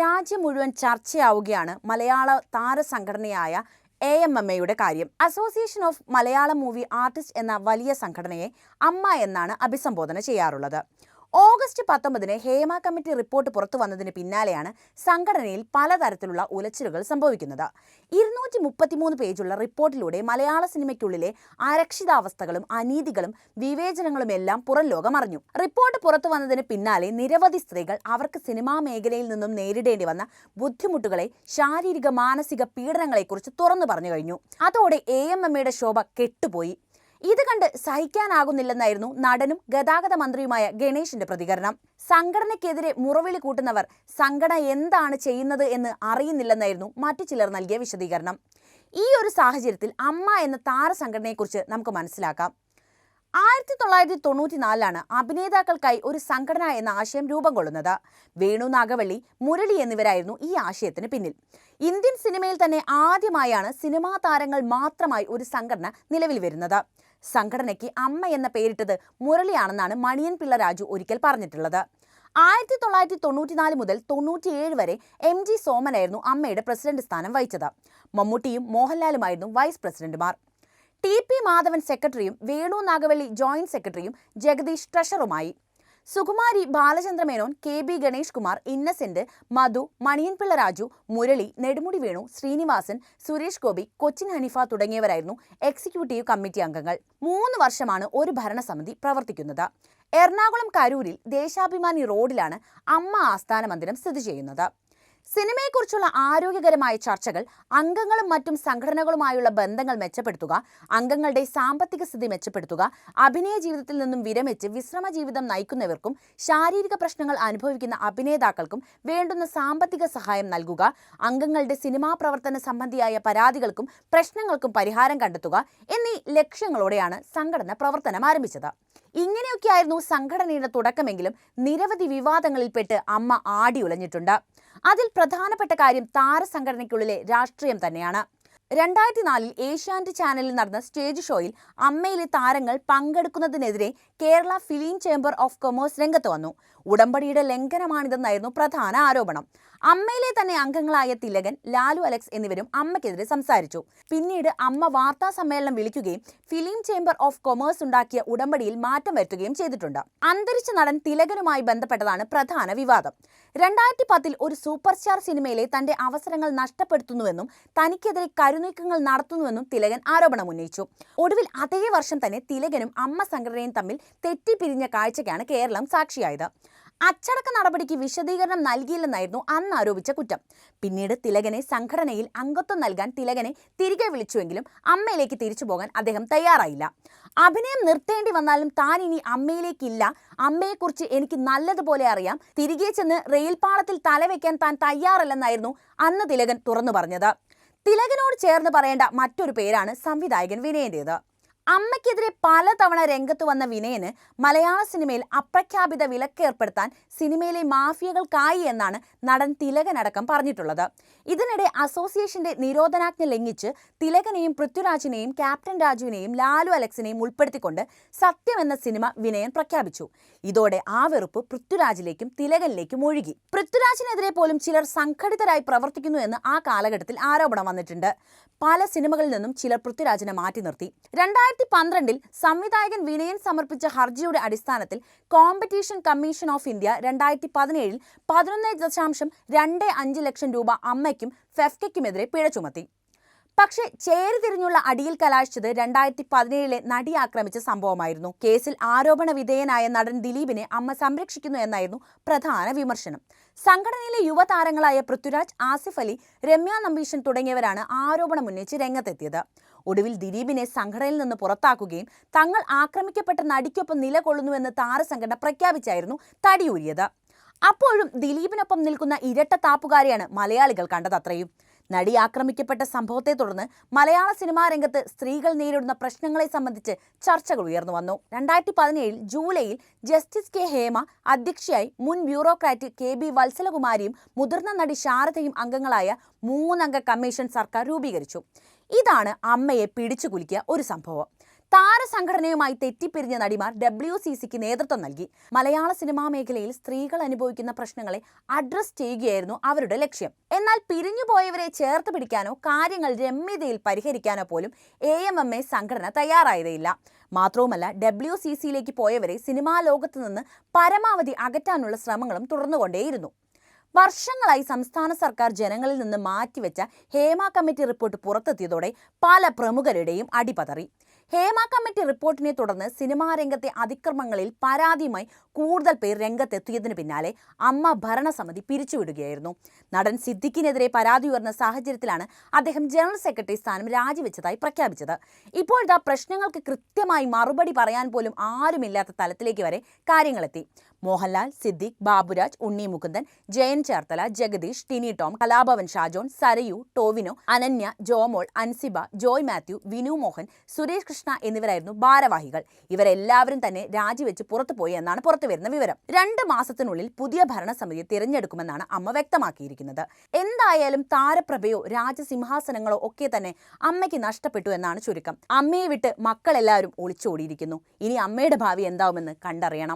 രാജ്യം മുഴുവൻ ചർച്ചയാവുകയാണ് മലയാള താരസംഘടനയായ A M M എയുടെ കാര്യം. Association of Malayalam movie artist എന്ന വലിയ സംഘടനയെ അമ്മ എന്നാണ് അഭിസംബോധന ചെയ്യാറുള്ളത്. ഓഗസ്റ്റ് പത്തൊമ്പതിന് ഹേമ കമ്മിറ്റി റിപ്പോർട്ട് പുറത്തു വന്നതിന് പിന്നാലെയാണ് സംഘടനയിൽ പലതരത്തിലുള്ള ഉലച്ചിലുകൾ സംഭവിക്കുന്നത്. ഇരുന്നൂറ്റി മുപ്പത്തിമൂന്ന് പേജുള്ള റിപ്പോർട്ടിലൂടെ മലയാള സിനിമയ്ക്കുള്ളിലെ അരക്ഷിതാവസ്ഥകളും അനീതികളും വിവേചനങ്ങളും എല്ലാം പുറം ലോകം അറിഞ്ഞു. റിപ്പോർട്ട് പുറത്തു വന്നതിന് പിന്നാലെ നിരവധി സ്ത്രീകൾ അവർക്ക് സിനിമാ മേഖലയിൽ നിന്നും നേരിടേണ്ടി വന്ന ബുദ്ധിമുട്ടുകളെ ശാരീരിക മാനസിക പീഡനങ്ങളെക്കുറിച്ച് തുറന്നു പറഞ്ഞു കഴിഞ്ഞു. അതോടെ എ എം എമ്മയുടെ ശോഭ കെട്ടുപോയി. ഇത് കണ്ട് സഹിക്കാനാകുന്നില്ലെന്നായിരുന്നു നടനും ഗതാഗത മന്ത്രിയുമായ ഗണേഷിന്റെ പ്രതികരണം. സംഘടനയ്ക്കെതിരെ മുറവിളി കൂട്ടുന്നവർ സംഘടന എന്താണ് ചെയ്യുന്നത് എന്ന് അറിയുന്നില്ലെന്നായിരുന്നു മറ്റു ചിലർ നൽകിയ വിശദീകരണം. ഈ ഒരു സാഹചര്യത്തിൽ അമ്മ എന്ന താരസംഘടനയെക്കുറിച്ച് നമുക്ക് മനസ്സിലാക്കാം. ആയിരത്തി തൊള്ളായിരത്തി തൊണ്ണൂറ്റി നാലിലാണ് അഭിനേതാക്കൾക്കായി ഒരു സംഘടന എന്ന ആശയം രൂപം കൊള്ളുന്നത്. വേണു നാഗവള്ളി മുരളി എന്നിവരായിരുന്നു ഈ ആശയത്തിന് പിന്നിൽ. ഇന്ത്യൻ സിനിമയിൽ തന്നെ ആദ്യമായാണ് സിനിമാ താരങ്ങൾ മാത്രമായി ഒരു സംഘടന നിലവിൽ വരുന്നത്. സംഘടനയ്ക്ക് അമ്മ എന്ന പേരിട്ടത് മുരളിയാണെന്നാണ് മണിയൻ പിള്ള രാജു ഒരിക്കൽ പറഞ്ഞിട്ടുള്ളത്. ആയിരത്തി തൊള്ളായിരത്തി തൊണ്ണൂറ്റിനാല് മുതൽ തൊണ്ണൂറ്റിയേഴ് വരെ എം ജി സോമനായിരുന്നു അമ്മയുടെ പ്രസിഡന്റ് സ്ഥാനം വഹിച്ചത്. മമ്മൂട്ടിയും മോഹൻലാലുമായിരുന്നു വൈസ് പ്രസിഡന്റുമാർ. ടി പി മാധവൻ സെക്രട്ടറിയും വേണു നാഗവള്ളി ജോയിന്റ് സെക്രട്ടറിയും ജഗദീഷ് ട്രഷറുമായി. സുകുമാരി ബാലചന്ദ്രമേനോൻ കെ ബി ഗണേഷ് കുമാർ ഇന്നസെന്റ് മധു മണിയൻപിള്ള രാജു മുരളി നെടുമുടി വേണു ശ്രീനിവാസൻ സുരേഷ് ഗോപി കൊച്ചിൻ ഹനിഫ തുടങ്ങിയവരായിരുന്നു എക്സിക്യൂട്ടീവ് കമ്മിറ്റി അംഗങ്ങൾ. മൂന്ന് വർഷമാണ് ഒരു ഭരണസമിതി പ്രവർത്തിക്കുന്നത്. എറണാകുളം കരൂരിൽ ദേശാഭിമാനി റോഡിലാണ് അമ്മ ആസ്ഥാന മന്ദിരം സ്ഥിതി ചെയ്യുന്നത്. സിനിമയെക്കുറിച്ചുള്ള ആരോഗ്യകരമായ ചർച്ചകൾ അംഗങ്ങളും മറ്റും സംഘടനകളുമായുള്ള ബന്ധങ്ങൾ മെച്ചപ്പെടുത്തുക അംഗങ്ങളുടെ സാമ്പത്തിക സ്ഥിതി മെച്ചപ്പെടുത്തുക അഭിനയ ജീവിതത്തിൽ നിന്നും വിരമിച്ച് വിശ്രമ ജീവിതം നയിക്കുന്നവർക്കും ശാരീരിക പ്രശ്നങ്ങൾ അനുഭവിക്കുന്ന അഭിനേതാക്കൾക്കും വേണ്ടുന്ന സാമ്പത്തിക സഹായം നൽകുക അംഗങ്ങളുടെ സിനിമാ പ്രവർത്തന സംബന്ധിയായ പരാതികൾക്കും പ്രശ്നങ്ങൾക്കും പരിഹാരം കണ്ടെത്തുക എന്നീ ലക്ഷ്യങ്ങളോടെയാണ് സംഘടന പ്രവർത്തനം ആരംഭിച്ചത്. ഇങ്ങനെയൊക്കെയായിരുന്നു സംഘടനയുടെ തുടക്കമെങ്കിലും നിരവധി വിവാദങ്ങളിൽപ്പെട്ട് അമ്മ ആടി ഉലഞ്ഞിട്ടുണ്ട്. അതിൽ പ്രധാനപ്പെട്ട കാര്യം താരസംഘടനയ്ക്കുള്ളിലെ രാഷ്ട്രീയം തന്നെയാണ്. രണ്ടായിരത്തി നാലിൽ ഏഷ്യാനെറ്റ് ചാനലിൽ നടന്ന സ്റ്റേജ് ഷോയിൽ അമ്മയിലെ താരങ്ങൾ പങ്കെടുക്കുന്നതിനെതിരെ Kerala film chamber of commerce രംഗത്ത് വന്നു. ഉടമ്പടിയുടെ ലംഘനമാണിതെന്നായിരുന്നു പ്രധാന ആരോപണം. അമ്മയിലെ തന്നെ അംഗങ്ങളായ തിലകൻ ലാലു അലക്സ് എന്നിവരും അമ്മയ്ക്കെതിരെ സംസാരിച്ചു. പിന്നീട് അമ്മ വാർത്താ സമ്മേളനം വിളിക്കുകയും ഫിലിം ചേംബർ ഓഫ് കൊമേഴ്സ് ഉണ്ടാക്കിയ ഉടമ്പടിയിൽ മാറ്റം വരുത്തുകയും ചെയ്തിട്ടുണ്ട്. അന്തരിച്ച നടൻ തിലകനുമായി ബന്ധപ്പെട്ടതാണ് പ്രധാന വിവാദം. രണ്ടായിരത്തി പത്തിൽ ഒരു സൂപ്പർ സ്റ്റാർ സിനിമയിലെ തന്റെ അവസരങ്ങൾ നഷ്ടപ്പെടുത്തുന്നുവെന്നും തനിക്കെതിരെ കരുനീക്കങ്ങൾ നടത്തുന്നുവെന്നും തിലകൻ ആരോപണം ഉന്നയിച്ചു. ഒടുവിൽ അതേ വർഷം തന്നെ തിലകനും അമ്മ സംഘടനയും തമ്മിൽ തെറ്റിപ്പിരിഞ്ഞ കാഴ്ചയ്ക്കാണ് കേരളം സാക്ഷിയായത്. അച്ചടക്ക നടപടിക്ക് വിശദീകരണം നൽകിയില്ലെന്നായിരുന്നു അന്ന് ആരോപിച്ച കുറ്റം. പിന്നീട് തിലകനെ സംഘടനയിൽ അംഗത്വം നൽകാൻ തിലകനെ തിരികെ വിളിച്ചുവെങ്കിലും അമ്മയിലേക്ക് തിരിച്ചു പോകാൻ അദ്ദേഹം തയ്യാറായില്ല. അഭിനയം നിർത്തേണ്ടി വന്നാലും താൻ ഇനി അമ്മയിലേക്കില്ല. അമ്മയെക്കുറിച്ച് എനിക്ക് നല്ലതുപോലെ അറിയാം. തിരികെ ചെന്ന് റെയിൽ പാളത്തിൽ തലവെക്കാൻ താൻ തയ്യാറല്ലെന്നായിരുന്നു അന്ന് തിലകൻ തുറന്നു പറഞ്ഞത്. തിലകനോട് ചേർന്ന് പറയേണ്ട മറ്റൊരു പേരാണ് സംവിധായകൻ വിനയന്റേത്. അമ്മയ്ക്കെതിരെ പലതവണ രംഗത്ത് വന്ന വിനയന് മലയാള സിനിമയിൽ അപ്രഖ്യാപിത വിലക്ക് ഏർപ്പെടുത്താൻ സിനിമയിലെ മാഫിയകൾക്കായി എന്നാണ് നടൻ തിലകനടക്കം പറഞ്ഞിട്ടുള്ളത്. ഇതിനിടെ അസോസിയേഷന്റെ നിരോധനാജ്ഞ ലംഘിച്ച് തിലകനെയും പൃഥ്വിരാജിനെയും ക്യാപ്റ്റൻ രാജുവിനെയും ലാലു അലക്സിനെയും ഉൾപ്പെടുത്തിക്കൊണ്ട് സത്യം എന്ന സിനിമ വിനയൻ പ്രഖ്യാപിച്ചു. ഇതോടെ ആ വെറുപ്പ് പൃഥ്വിരാജിലേക്കും തിലകനിലേക്കും ഒഴുകി. പൃഥ്വിരാജിനെതിരെ പോലും ചിലർ സംഘടിതരായി പ്രവർത്തിക്കുന്നു എന്ന് ആ കാലഘട്ടത്തിൽ ആരോപണം വന്നിട്ടുണ്ട്. പല സിനിമകളിൽ നിന്നും ചിലർ പൃഥ്വിരാജിനെ മാറ്റി നിർത്തി. രണ്ടായിരത്തി പന്ത്രണ്ടിൽ സംവിധായകൻ വിനയൻ സമർപ്പിച്ച ഹർജിയുടെ അടിസ്ഥാനത്തിൽ കോമ്പറ്റീഷൻ കമ്മീഷൻ ഓഫ് ഇന്ത്യ രണ്ടായിരത്തി പതിനേഴിൽ പതിനൊന്ന് ദശാംശം രണ്ട് അഞ്ച് ലക്ഷം രൂപ അമ്മയ്ക്കും ഫെഫ്കയ്ക്കുമെതിരെ പിഴ ചുമത്തി. പക്ഷേ ചേരിതിരിഞ്ഞുള്ള അടിയിൽ കലാശിച്ചത് രണ്ടായിരത്തി പതിനേഴിലെ നടി ആക്രമിച്ച സംഭവമായിരുന്നു. കേസിൽ ആരോപണ വിധേയനായ നടൻ ദിലീപിനെ അമ്മ സംരക്ഷിക്കുന്നു എന്നായിരുന്നു പ്രധാന വിമർശനം. സംഘടനയിലെ യുവതാരങ്ങളായ പൃഥ്വിരാജ് ആസിഫ് അലി രമ്യ നമ്പീശൻ തുടങ്ങിയവരാണ് ആരോപണം ഉന്നയിച്ച് രംഗത്തെത്തിയത്. ഒടുവിൽ ദിലീപിനെ സംഘടനയിൽ നിന്ന് പുറത്താക്കുകയും തങ്ങൾ ആക്രമിക്കപ്പെട്ട നടിക്കൊപ്പം നിലകൊള്ളുന്നുവെന്ന് താരസംഘടന പ്രഖ്യാപിച്ചായിരുന്നു തടിയൂരിയത്. അപ്പോഴും ദിലീപിനൊപ്പം നിൽക്കുന്ന ഇരട്ട താപ്പുകാരെയാണ് മലയാളികൾ കണ്ടതത്രയും നടി ആക്രമിക്കപ്പെട്ട സംഭവത്തെ തുടർന്ന് മലയാള സിനിമാ രംഗത്ത് സ്ത്രീകൾ നേരിടുന്ന പ്രശ്നങ്ങളെ സംബന്ധിച്ച് ചർച്ചകൾ ഉയർന്നു വന്നു. രണ്ടായിരത്തി പതിനേഴിൽ ജൂലൈയിൽ ജസ്റ്റിസ് കെ ഹേമ അധ്യക്ഷയായി മുൻ ബ്യൂറോക്രാറ്റ് കെ ബി വത്സലകുമാരിയും മുതിർന്ന നടി ശാരദയും അംഗങ്ങളായ മൂന്നംഗ കമ്മീഷൻ സർക്കാർ രൂപീകരിച്ചു. ഇതാണ് അമ്മയെ പിടിച്ചു കുലുക്കിയ ഒരു സംഭവം. താരസംഘടനയുമായി തെറ്റിപ്പിരിഞ്ഞ നടിമാർ ഡബ്ല്യു സി സിക്ക് നേതൃത്വം നൽകി. മലയാള സിനിമാ മേഖലയിൽ സ്ത്രീകൾ അനുഭവിക്കുന്ന പ്രശ്നങ്ങളെ അഡ്രസ് ചെയ്യുകയായിരുന്നു അവരുടെ ലക്ഷ്യം. എന്നാൽ പിരിഞ്ഞുപോയവരെ ചേർത്ത് പിടിക്കാനോ കാര്യങ്ങൾ രമ്യതയിൽ പരിഹരിക്കാനോ പോലും എ എം എം എ സംഘടന തയ്യാറായതേയില്ല. മാത്രവുമല്ല ഡബ്ല്യു സി സിയിലേക്ക് പോയവരെ സിനിമാ ലോകത്ത് നിന്ന് പരമാവധി അകറ്റാനുള്ള ശ്രമങ്ങളും തുടർന്നുകൊണ്ടേയിരുന്നു. വർഷങ്ങളായി സംസ്ഥാന സർക്കാർ ജനങ്ങളിൽ നിന്ന് മാറ്റിവെച്ച ഹേമ കമ്മിറ്റി റിപ്പോർട്ട് പുറത്തെത്തിയതോടെ പല പ്രമുഖരുടെയും അടിപതറി. ഹേമ കമ്മിറ്റി റിപ്പോർട്ടിനെ തുടർന്ന് സിനിമാ രംഗത്തെ അതിക്രമങ്ങളിൽ പരാതിയുമായി കൂടുതൽ പേർ രംഗത്തെത്തിയതിനു പിന്നാലെ അമ്മ ഭരണസമിതി പിരിച്ചുവിടുകയായിരുന്നു. നടൻ സിദ്ദിഖിനെതിരെ പരാതി ഉയർന്ന സാഹചര്യത്തിലാണ് അദ്ദേഹം ജനറൽ സെക്രട്ടറി സ്ഥാനം രാജിവെച്ചതായി പ്രഖ്യാപിച്ചത്. ഇപ്പോഴത്തെ പ്രശ്നങ്ങൾക്ക് കൃത്യമായി മറുപടി പറയാൻ പോലും ആരുമില്ലാത്ത തലത്തിലേക്ക് വരെ കാര്യങ്ങളെത്തി. മോഹൻലാൽ സിദ്ദിഖ് ബാബുരാജ് ഉണ്ണി മുകുന്ദൻ ജയൻ ചേർത്തല ജഗദീഷ് ടിനി ടോം കലാഭവൻ ഷാജോൺ സരയു ടോവിനോ അനന്യ ജോമോൾ അൻസിബ ജോയ് മാത്യു വിനു മോഹൻ സുരേഷ് കൃഷ്ണ എന്നിവരായിരുന്നു ഭാരവാഹികൾ. ഇവരെല്ലാവരും തന്നെ രാജിവെച്ച് പുറത്തുപോയി എന്നാണ് പുറത്തുവരുന്ന വിവരം. രണ്ട് മാസത്തിനുള്ളിൽ പുതിയ ഭരണസമിതി തിരഞ്ഞെടുക്കുമെന്നാണ് അമ്മ വ്യക്തമാക്കിയിരിക്കുന്നത്. എന്തായാലും താരപ്രഭയോ രാജസിംഹാസനങ്ങളോ ഒക്കെ തന്നെ അമ്മയ്ക്ക് നഷ്ടപ്പെട്ടു എന്നാണ് ചുരുക്കം. അമ്മയെ വിട്ട് മക്കളെല്ലാവരും ഒളിച്ചോടിയിരിക്കുന്നു. ഇനി അമ്മയുടെ ഭാവി എന്താവുമെന്ന് കണ്ടറിയണം.